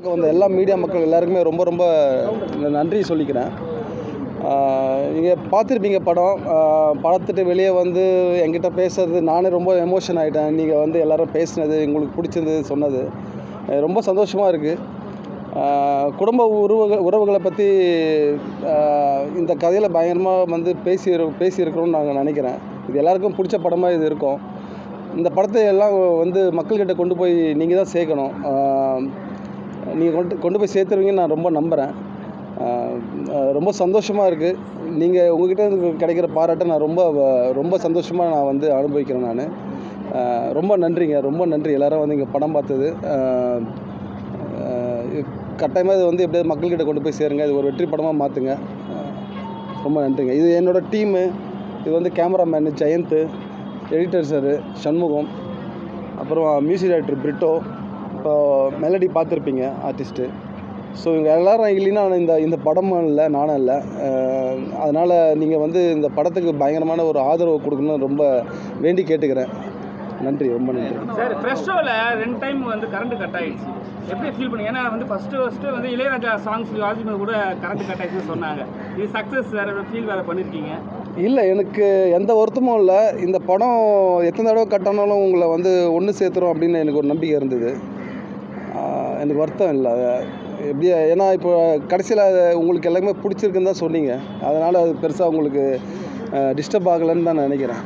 பார்க்க வந்த எல்லா மீடியா மக்கள் எல்லாருக்குமே ரொம்ப ரொம்ப நன்றி சொல்லிக்கிறேன். நீங்கள் பார்த்துருப்பீங்க படம். படத்துட்டு பார்த்துட்டு வெளியே வந்து என்கிட்ட பேசுறது நானே ரொம்ப எமோஷன் ஆகிட்டேன் நீங்கள் வந்து எல்லோரும் பேசினது உங்களுக்கு பிடிச்சிருந்தது சொன்னது ரொம்ப சந்தோஷமாக இருக்குது குடும்ப உறவுக உறவுகளை பற்றி இந்த கதையில் பயங்கரமாக வந்து பேசி பேசியிருக்கிறோம்னு நாங்கள் நினைக்கிறேன். இது எல்லாருக்கும் பிடிச்ச படமாக இது இருக்கும். இந்த படத்தை எல்லாம் வந்து மக்கள்கிட்ட கொண்டு போய் நீங்கள் தான் சேர்க்கணும். நீங்கள் கொண்டு கொண்டு போய் சேர்த்துருவீங்கன்னு நான் ரொம்ப நம்புகிறேன் ரொம்ப சந்தோஷமாக இருக்குது நீங்கள் உங்ககிட்ட கிடைக்கிற பாராட்டை நான் ரொம்ப ரொம்ப சந்தோஷமாக நான் வந்து அனுபவிக்கிறேன் நான். ரொம்ப நன்றிங்க. ரொம்ப நன்றி. எல்லோரும் வந்து இங்கே படம் பார்த்தது. இது கட்டாயமாக இது வந்து எப்படியாவது மக்கள்கிட்ட கொண்டு போய் சேருங்க. இது ஒரு வெற்றி படமாக மாற்றுங்க ரொம்ப நன்றிங்க. இது என்னோடய டீமு இது வந்து cameraman Jayanth editor sir Shanmugam அப்புறம் மியூசிக் டைரக்டர் பிரிட்டோ இப்போ மெலடி பார்த்துருப்பீங்க ஆர்டிஸ்ட்டு ஸோ இவங்க எல்லாரும் இல்லைன்னா இந்த இந்த படமும் இல்லை நானும் இல்லை. அதனால் நீங்கள் வந்து இந்த படத்துக்கு பயங்கரமான ஒரு ஆதரவு கொடுக்கணும்னு ரொம்ப வேண்டி கேட்டுக்கிறேன். நன்றி ரொம்ப நன்றி. சார் ஃப்ரெஷ் ஷோவில் ரெண்டு டைம் வந்து கரண்ட் கட் ஆயிடுச்சு. எப்படி ஃபீல் பண்ணீங்க? ஏன்னா வந்து ஃபஸ்ட்டு ஃபஸ்ட்டு வந்து இளையராஜா சாங்ஸ் வாசிக்கும் கூட கரண்ட் கட் ஆயிடுச்சுன்னு சொன்னாங்க. இது சக்ஸஸ் வேறு ஃபீல் வேறு பண்ணியிருக்கீங்க இல்லை எனக்கு எந்த வருத்தமும் இல்லை. இந்த படம் எத்தனை தடவை கட்டினாலும் உங்களை வந்து ஒன்று சேர்த்துரும் அப்படின்னு எனக்கு ஒரு நம்பிக்கை இருந்தது. எனக்கு வருத்தம் இல்லை. எப்படி ஏன்னா இப்போ கடைசியில் உங்களுக்கு எல்லாமே பிடிச்சிருக்குன்னு தான் சொன்னீங்க. அதனால் அது பெருசாக உங்களுக்கு டிஸ்டர்ப் ஆகலைன்னு தான் நான் நினைக்கிறேன்.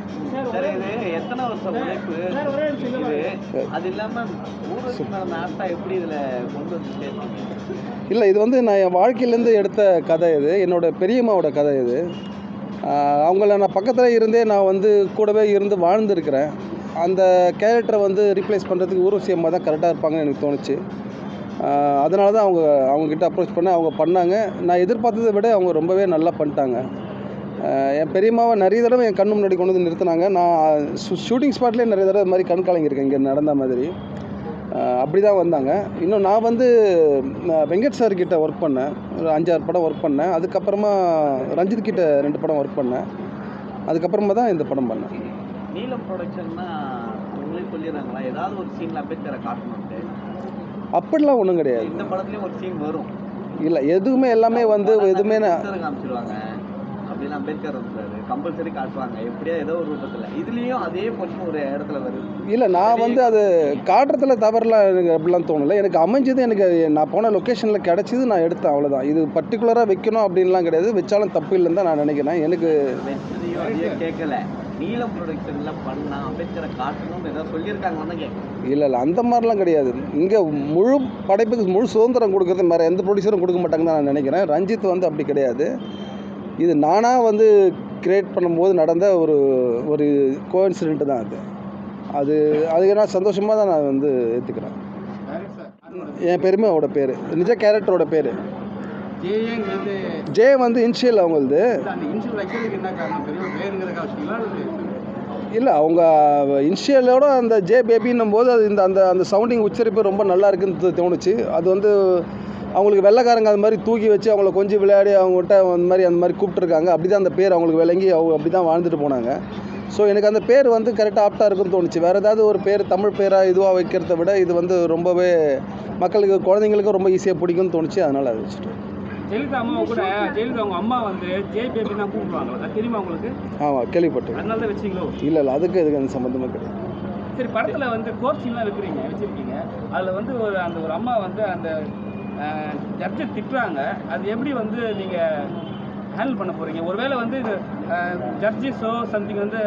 இல்லை இது வந்து நான் என் வாழ்க்கையிலேருந்து எடுத்த கதை இது. என்னோட பெரியம்மாவோட கதை இது. அவங்கள நான் பக்கத்தில் இருந்தே நான் வந்து கூடவே இருந்து வாழ்ந்துருக்கிறேன். அந்த கேரக்டரை வந்து ரீப்ளேஸ் பண்ணுறதுக்கு ஊர்வசி அம்மா தான் கரெக்டாக இருப்பாங்கன்னு எனக்கு தோணுச்சு. அதனால தான் அவங்க அவங்கக்கிட்ட அப்ரோச் பண்ண அவங்க பண்ணாங்க. நான் எதிர்பார்த்ததை விட அவங்க ரொம்பவே நல்லா பண்ணிட்டாங்க. என் பெரியம்மாவை நிறைய தடவை என் கண் முன்னாடி கொண்டு வந்து நிறுத்தினாங்க. நான் ஷூட்டிங் ஸ்பாட்லேயே நிறைய தடவை இது மாதிரி கண் கலங்கியிருக்கேன். இங்கே நடந்த மாதிரி. அப்படி தான் வந்தாங்க. இன்னும் நான் வந்து நான் வெங்கட் சார் கிட்ட ஒர்க் பண்ணேன். ஒரு அஞ்சாறு படம் ஒர்க் பண்ணேன். அதுக்கப்புறமா ரஞ்சித் கிட்ட ரெண்டு படம் ஒர்க் பண்ணேன். அதுக்கப்புறமா தான் இந்த படம் பண்ணேன். நீலம் ப்ரொடக்ஷன்னா உங்களே சொல்லிடுறாங்களா? ஏதாவது ஒரு சீன்ல அம்பேத்கரை காட்டணும். அப்படிலாம் ஒன்றும் கிடையாது. இந்த படத்துலயும் ஒரு சீன் வரும். இல்லை எதுவுமே எல்லாமே வந்து எதுவுமே காமிச்சிருவாங்க. அப்படின்னு அம்பேத்கர் வந்துருவாரு கம்பல்சரி காட்டுவாங்க. எப்படியா ஏதோ ஒரு ரூபத்துல. இதுலயும் அதே பொண்ணு ஒரு இடத்துல வருது. இல்லை நான் வந்து அது காட்டுறதுல தவறலாம் எனக்கு அப்படிலாம் தோணலை. எனக்கு அமைஞ்சது எனக்கு நான் போன லொக்கேஷனில் கிடச்சிது நான் எடுத்தேன் அவ்வளோதான் இது பர்டிகுலராக வைக்கணும் அப்படின்லாம் கிடையாது. வச்சாலும் தப்பு இல்லைன்னு தான் நான் நினைக்கிறேன். எனக்கு கேட்கல. நீலம் ப்ரொடக்ஷன்ல பண்ணா அம்பேத்கரை காட்டணும்னு ஏதாவது சொல்லியிருக்காங்கன்னு கேட்கணும் இல்லை இல்லை அந்த மாதிரிலாம் கிடையாது. இங்கே முழு படைப்புக்கு முழு சுதந்திரம் கொடுக்குறது வேறு எந்த ப்ரொடியூசரும் கொடுக்க மாட்டாங்கன்னு தான் நான் நினைக்கிறேன். ரஞ்சித் வந்து அப்படி கிடையாது. இது நானாக வந்து கிரியேட் பண்ணும்போது நடந்த ஒரு ஒரு கோஇன்சிடென்ட் தான் அது. அது அதுக்கு நான் சந்தோஷமாக தான் நான் வந்து ஏற்றுக்கிறேன் என் பெருமையோட பேர் நிஜ கேரக்டரோட பேர். ஜே வந்து இன்ஷியல் அவங்களது. இல்லை அவங்க இன்ஷியலோட அந்த ஜே பேபின்னும் போது அது இந்த அந்த அந்த சவுண்டிங் உச்சரிப்பு ரொம்ப நல்லா இருக்குன்னு தோணுச்சு. அது வந்து அவங்களுக்கு வெள்ளைக்காரங்க அது மாதிரி தூக்கி வச்சு அவங்கள கொஞ்சம் விளையாடி அவங்ககிட்ட அந்த மாதிரி அந்த மாதிரி கூப்பிட்டுருக்காங்க. அப்படி தான் அந்த பேர் அவங்களுக்கு விளங்கி அவங்க அப்படி தான் வாழ்ந்துட்டு போனாங்க. ஸோ எனக்கு அந்த பேர் வந்து கரெக்டாக ஆப்டாக இருக்குன்னு தோணுச்சு. வேறு ஏதாவது ஒரு பேர் தமிழ் பேராக இதுவாக வைக்கிறத விட இது வந்து ரொம்பவே மக்களுக்கு குழந்தைங்களுக்கும் ரொம்ப ஈஸியாக பிடிக்கும்னு தோணுச்சு. அதனால் அதை வச்சுட்டேன். ஜெயலலிதா அம்மாவை கூட ஜெயலலிதா அவங்க அம்மா வந்து ஜே பேபி தான் கூப்பிடுவாங்க தெரியுமா உங்களுக்கு? ஆமாம் கேள்விப்பட்டேன். அதனால தான் வச்சிங்களோ? இல்லை இல்லை அதுக்கு இதுக்கு அந்த சம்மந்தமாக கிடையாது. சரி படத்தில் வந்து கோர்ட் சீன்லாம் இருக்கிறீங்க வச்சுருக்கீங்க. அதில் வந்து ஒரு அந்த ஒரு அம்மா வந்து அந்த ஜட்ஜை திட்டுறாங்க. அது எப்படி வந்து நீங்கள் ஹேண்டில் பண்ண போகிறீங்க ஒருவேளை வந்து இது ஜட்ஜிஸோ சம்திங் வந்து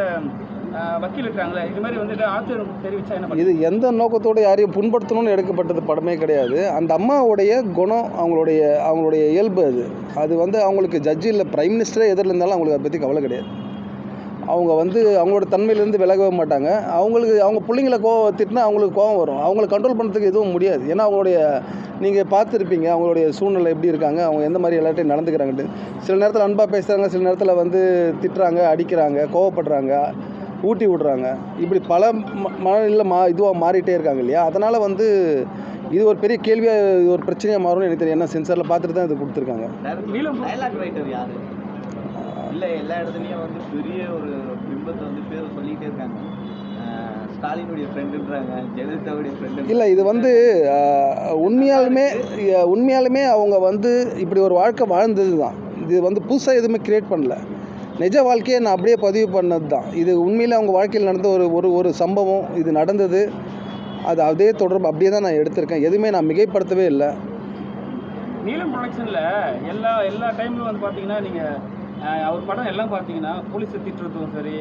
வக்கீல் இருக்கிறாங்களே இது மாதிரி வந்துட்டு ஆச்சரியம் தெரிவிச்சா என்ன இது எந்த நோக்கத்தோடு யாரையும் புண்படுத்தணும்னு எடுக்கப்பட்டது படமே கிடையாது. அந்த அம்மாவுடைய குணம் அவங்களுடைய அவங்களுடைய இயல்பு அது. அது வந்து அவங்களுக்கு ஜட்ஜி இல்லை பிரைம் மினிஸ்டரே எதிரில் இருந்தாலும் அவங்களுக்கு அதை பற்றி கவலை கிடையாது. அவங்க வந்து அவங்களோட தன்மையிலேருந்து விலகவே மாட்டாங்க. அவங்களுக்கு அவங்க பிள்ளைங்கள கோவம் திட்டினா அவங்களுக்கு கோவம் வரும். அவங்கள கண்ட்ரோல் பண்ணுறதுக்கு எதுவும் முடியாது. ஏன்னா அவங்களுடைய நீங்கள் பார்த்துருப்பீங்க அவங்களுடைய சூழ்நிலை எப்படி இருக்காங்க அவங்க எந்த மாதிரி எல்லார்ட்டையும் நடந்துக்கிறாங்கன்ட்டு. சில நேரத்தில் அன்பாக பேசுகிறாங்க சில நேரத்தில் வந்து திட்டுறாங்க அடிக்கிறாங்க கோவப்படுறாங்க. ஊட்டி விடுறாங்க. இப்படி பல மனநிலை மா இதுவாக மாறிட்டே இருக்காங்க இல்லையா? அதனால் வந்து இது ஒரு பெரிய கேள்வியாக இது ஒரு பிரச்சனையாக மாறும்னு எனக்கு தெரியும். ஏன்னா சென்சாரில் பார்த்துட்டு தான் இது கொடுத்துருக்காங்க. இல்ல எல்லா இடத்துலயும் வந்து பெரிய ஒரு பிம்பத்தை வந்து பேரை சொல்லிட்டே இருக்காங்க. இல்லை இது வந்து உண்மையாலுமே உண்மையாலுமே அவங்க வந்து இப்படி ஒரு வாழ்க்கை வாழ்ந்தது தான் இது வந்து புதுசாக எதுவுமே கிரியேட் பண்ணல. நிஜ வாழ்க்கையை நான் அப்படியே பதிவு பண்ணது தான் இது உண்மையில் அவங்க வாழ்க்கையில் நடந்த ஒரு ஒரு ஒரு சம்பவம். இது நடந்தது. அது அதே தொடர்பு அப்படியே தான் நான் எடுத்திருக்கேன். எதுவுமே நான் மிகைப்படுத்தவே இல்லை. நீலம் ப்ரொடக்ஷனில் எல்லா எல்லா டைம்லையும் வந்து பார்த்தீங்கன்னா நீங்கள் அவர் படம் எல்லாம் பார்த்தீங்கன்னா போலீஸ் திட்டுறதும் சரி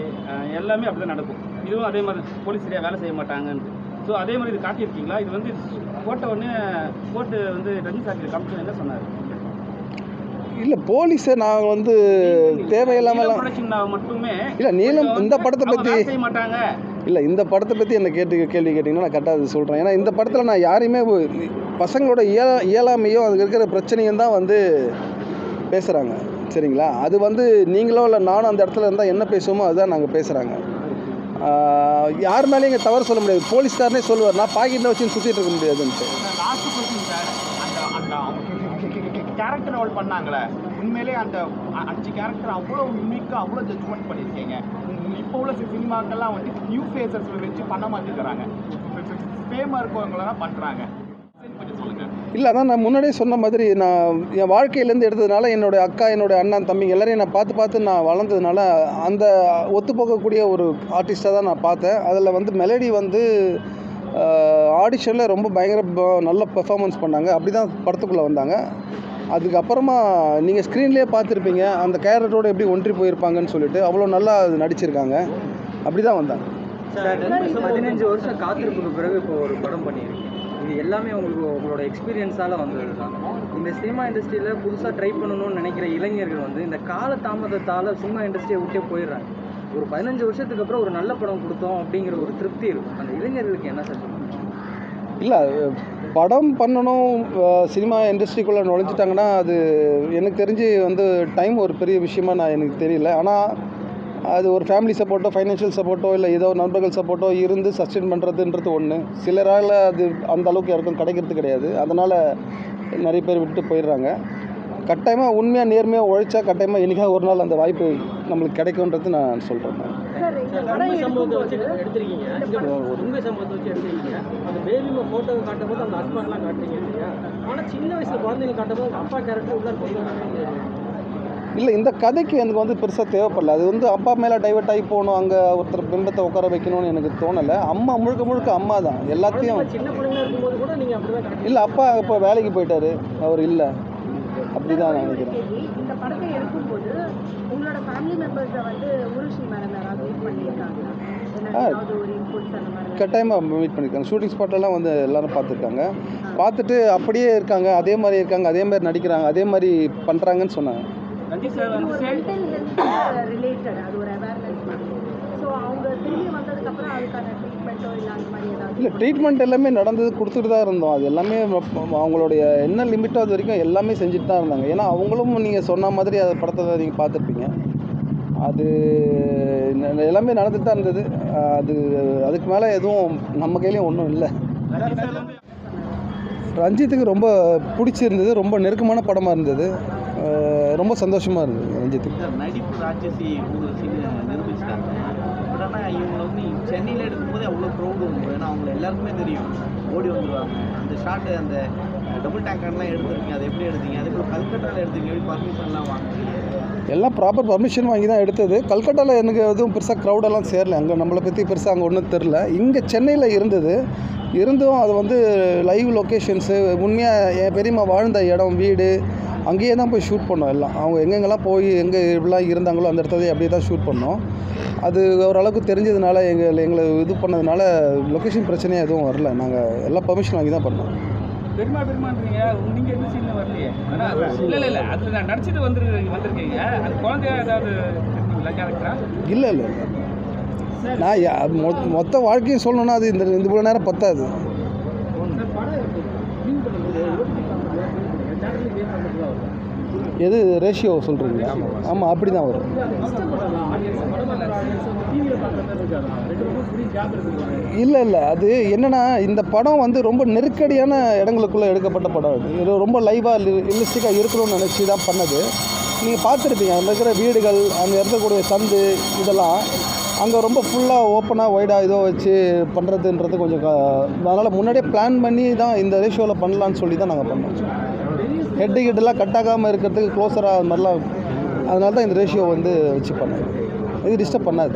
எல்லாமே அப்படி தான் நடக்கும். இதுவும் அதே மாதிரி போலீஸ் சரியாக வேலை செய்ய மாட்டாங்கன்ட்டு. ஸோ அதே மாதிரி இது காட்டியிருக்கீங்களா? இது வந்து போட்ட உடனே போட்டு வந்து ரஜினி சாக்கி கமிஷன் என்ன சொன்னார்? இல்லை போலீஸை நான் வந்து தேவையில்லாமலாம் ப்ரொடக்ஷன் மட்டுமே இல்லை நீலம் இந்த படத்தை பற்றி இல்லை இந்த படத்தை பற்றி என்ன கேட்டு கேள்வி கேட்டிங்கன்னா நான் கரெக்டாக சொல்கிறேன் ஏன்னா இந்த படத்தில் நான் யாரையுமே பசங்களோட இயலா இயலாமையும் அதுக்கு இருக்கிற பிரச்சனையும் தான் வந்து பேசுகிறாங்க சரிங்களா? அது வந்து நீங்களோ இல்லை நானும் அந்த இடத்துல இருந்தால் என்ன பேசுவோமோ அதுதான் நாங்கள் பேசுகிறாங்க யார் மேலேயும் இங்கே தவறு சொல்ல முடியாது. போலீஸ்காரனே சொல்லுவார் நான் பாக்கெட்டில் வச்சு சுற்றிட்டு இருக்க முடியாதுன்ட்டு லாஸ்ட் கொஸ்டின் சார் அந்த அந்த கேரக்டர் ரோல் பண்ணாங்களே. உண்மையிலே அந்த அஞ்சு கேரக்டர் அவ்வளோ யூனிக்காக அவ்வளோ ஜட்ஜ்மெண்ட் பண்ணியிருக்கீங்க. இப்போ உள்ள சினிமாக்கெல்லாம் வந்து நியூ ஃபேஸஸ் வச்சு பண்ண மாட்டேங்கிறாங்க. ஃபேமாக இருக்கவங்களெல்லாம் பண்ணுறாங்க சொல்லுங்கள் இல்லை அதான் நான் முன்னாடியே சொன்ன மாதிரி நான் என் வாழ்க்கையிலேருந்து எடுத்ததுனால என்னுடைய அக்கா என்னுடைய அண்ணன் தம்பிங்க எல்லாரையும் நான் பார்த்து பார்த்து நான் வளர்ந்ததுனால அந்த ஒத்துப்போக்கக்கூடிய ஒரு ஆர்டிஸ்ட்டாக தான் நான் பார்த்தேன். அதில் வந்து மெலடி வந்து ஆடிஷனில் ரொம்ப பயங்கர ப- நல்ல பெர்ஃபார்மன்ஸ் பண்ணாங்க. அப்படி தான் படத்துக்குள்ளே வந்தாங்க. அதுக்கப்புறமா நீங்கள் ஸ்க்ரீன்லேயே பார்த்துருப்பீங்க அந்த கேரக்டரோடு எப்படி ஒன்றி போயிருப்பாங்கன்னு சொல்லிட்டு அவ்வளோ நல்லா அது நடிச்சிருக்காங்க. அப்படி தான் வந்தாங்க பதினஞ்சு வருஷம் காத்திருப்புக்கு பிறகு இப்போ ஒரு படம் பண்ணியிருக்கீங்க. இது எல்லாமே உங்களுக்கு உங்களோட எக்ஸ்பீரியன்ஸால் வந்தது தான் இந்த சினிமா இண்டஸ்ட்ரியில் புதுசாக ட்ரை பண்ணணும்னு நினைக்கிற இளைஞர்கள் வந்து இந்த கால தாமதத்தால் சினிமா இண்டஸ்ட்ரியை விட்டே போயிடுறாங்க. ஒரு பதினஞ்சு வருஷத்துக்கு அப்புறம் ஒரு நல்ல படம் கொடுத்தோம் அப்படிங்கிற ஒரு திருப்தி இருக்கும். அந்த இளைஞர்களுக்கு என்ன சார் இல்லை படம் பண்ணணும் சினிமா இண்டஸ்ட்ரிக்குள்ளே நுழைஞ்சிட்டாங்கன்னா அது எனக்கு தெரிஞ்சு வந்து டைம் ஒரு பெரிய விஷயமா நான் எனக்கு தெரியல. ஆனால் அது ஒரு ஃபேமிலி சப்போர்ட்டோ ஃபைனான்ஷியல் சப்போர்ட்டோ இல்லை ஏதோ நண்பர்கள் சப்போர்ட்டோ இருந்து சஸ்டெயின் பண்ணுறதுன்றது ஒன்று சிலரால் அது அந்த அளவுக்கு யாருக்கும் கிடைக்கிறது கிடையாது. அதனால் நிறைய பேர் விட்டு போயிடுறாங்க. கட்டாயமாக உண்மையாக நேர்மையாக உழைச்சா கட்டாயமாக என்றைக்காக ஒரு நாள் அந்த வாய்ப்பு நம்மளுக்கு கிடைக்கும்ன்றது நான் சொல்கிறேன் இல்லை இந்த கதைக்கு எனக்கு வந்து பெருசாக தேவைப்படல. அது வந்து அப்பா மேலே டைவர்ட் ஆகி போகணும் அங்கே ஒருத்தர் பிம்பத்தை உட்கார வைக்கணும்னு எனக்கு தோணலை. அம்மா முழுக்க முழுக்க அம்மா தான். எல்லாத்தையும் இல்லை அப்பா இப்போ வேலைக்கு போயிட்டாரு. அவர் இல்லை. அப்படி தான் நான் நினைக்கிறேன் கேள்வி இந்த படத்தை எடுக்கும்போது உங்களோட ஃபேமிலி மெம்பர்ஸை வந்து உருஷி மேடம் யாராவது வெயிட் பண்ணியிருக்காங்களா? கட்டாயமாக மீட் பண்ணியிருக்காங்க. ஷூட்டிங் ஸ்பாட்டெல்லாம் வந்து எல்லாரும் பார்த்துருக்காங்க. பார்த்துட்டு அப்படியே இருக்காங்க. அதே மாதிரி இருக்காங்க. அதே மாதிரி நடிக்கிறாங்க. அதே மாதிரி பண்ணுறாங்கன்னு சொன்னாங்க. இல்லை ட்ரீட்மெண்ட் எல்லாமே நடந்தது கொடுத்துட்டு தான் இருந்தோம். அது எல்லாமே அவங்களுடைய என்ன லிமிட்டோ அது வரைக்கும் எல்லாமே செஞ்சுட்டு தான் இருந்தாங்க. ஏன்னா அவங்களும் நீங்கள் சொன்ன மாதிரி அது படத்தை நீங்கள் பார்த்துருப்பீங்க. அது எல்லாமே நடந்துட்டு தான் இருந்தது. அது அதுக்கு மேலே எதுவும் நம்ம கையிலையும் ஒன்றும் இல்லை. ரஞ்சித்துக்கு ரொம்ப பிடிச்சிருந்தது ரொம்ப நெருக்கமான படமாக இருந்தது. ரொம்ப சந்தோஷமாக இருந்தது ரஞ்சித்துக்கு. நடிப்பு ராட்சசி நிரூபிச்சிட்டாங்க. பட் ஆனால் இவங்களை வந்து சென்னையில் எடுக்கும்போது அவ்வளோ க்ரௌடு வந்து ஏன்னா அவங்கள எல்லாருக்குமே தெரியும். ஓடி வந்துடுவாங்க அந்த ஷாட்டு அந்த டபுள் டேங்கர்லாம் எடுத்துருக்கீங்க. அதை எப்படி எடுத்தீங்க? அதுக்கு கல்கட்டாவில் எடுத்தீங்க. எப்படி பர்மிஷன்லாம் வாங்க எல்லாம் ப்ராப்பர் பர்மிஷன் வாங்கி தான் எடுத்தது. கல்கட்டாவில் எனக்கு எதுவும் பெருசாக க்ரௌடெல்லாம் சேரல. அங்கே நம்மளை பற்றி பெருசாக அங்கே ஒன்றும் தெரில இங்கே சென்னையில் இருந்தது. இருந்தும் அது வந்து லைவ் லொக்கேஷன்ஸு உண்மையாக என் பெரியம்மா வாழ்ந்த இடம் வீடு அங்கேயே தான் போய் ஷூட் பண்ணோம் எல்லாம். அவங்க எங்கெங்கெல்லாம் போய் எங்கே இப்படிலாம் இருந்தாங்களோ அந்த இடத்துல அப்படியே தான் ஷூட் பண்ணோம். அது ஓரளவுக்கு தெரிஞ்சதுனால எங்கள் எங்களை இது பண்ணதுனால லொக்கேஷன் பிரச்சனையாக எதுவும் வரல. நாங்கள் எல்லாம் பர்மிஷன் வாங்கி தான் பண்ணோம். பெருமா பெருமான்றீங்க. நீங்க எந்த சீன்ல வரலையே? ஆனா இல்ல இல்ல இல்ல. அதுல நான் நடிச்சிட்டு வந்து வந்திருக்கீங்க. அது குழந்தையா ஏதாவது கேரக்டரா? இல்லை இல்லை நான் மொத்த வாழ்க்கையும் சொல்லணும்னா அது இந்த இந்த இவ்வளோ நேரம் பத்தாது. எது ரேஷியோ சொல்கிறீங்களா ஆமாம் அப்படி தான் வரும். இல்லை இல்லை அது என்னென்னா இந்த படம் வந்து ரொம்ப நெருக்கடியான இடங்களுக்குள்ளே எடுக்கப்பட்ட படம் இது ரொம்ப லைவாக ரியலிஸ்டிக்காக இருக்கணும்னு நினச்சி தான் பண்ணது. நீங்கள் பார்த்துருப்பீங்க அங்கே இருக்கிற வீடுகள் அங்கே இருக்கக்கூடிய சந்து இதெல்லாம் அங்கே ரொம்ப ஃபுல்லாக ஓப்பனாக ஒய்டாக இதோ வச்சு பண்ணுறதுன்றது கொஞ்சம் அதனால் முன்னாடியே பிளான் பண்ணி தான் இந்த ரேஷியோவில் பண்ணலான்னு சொல்லி தான் நாங்கள் பண்ணோம். ஹெட்டு கிட்டெல்லாம் கட் ஆகாமல் இருக்கிறதுக்கு க்ளோஸராக அது மாதிரிலாம் அதனால தான் இந்த ரேஷியோ வந்து வச்சு பண்ணேன். இது டிஸ்டர்ப் பண்ணாது.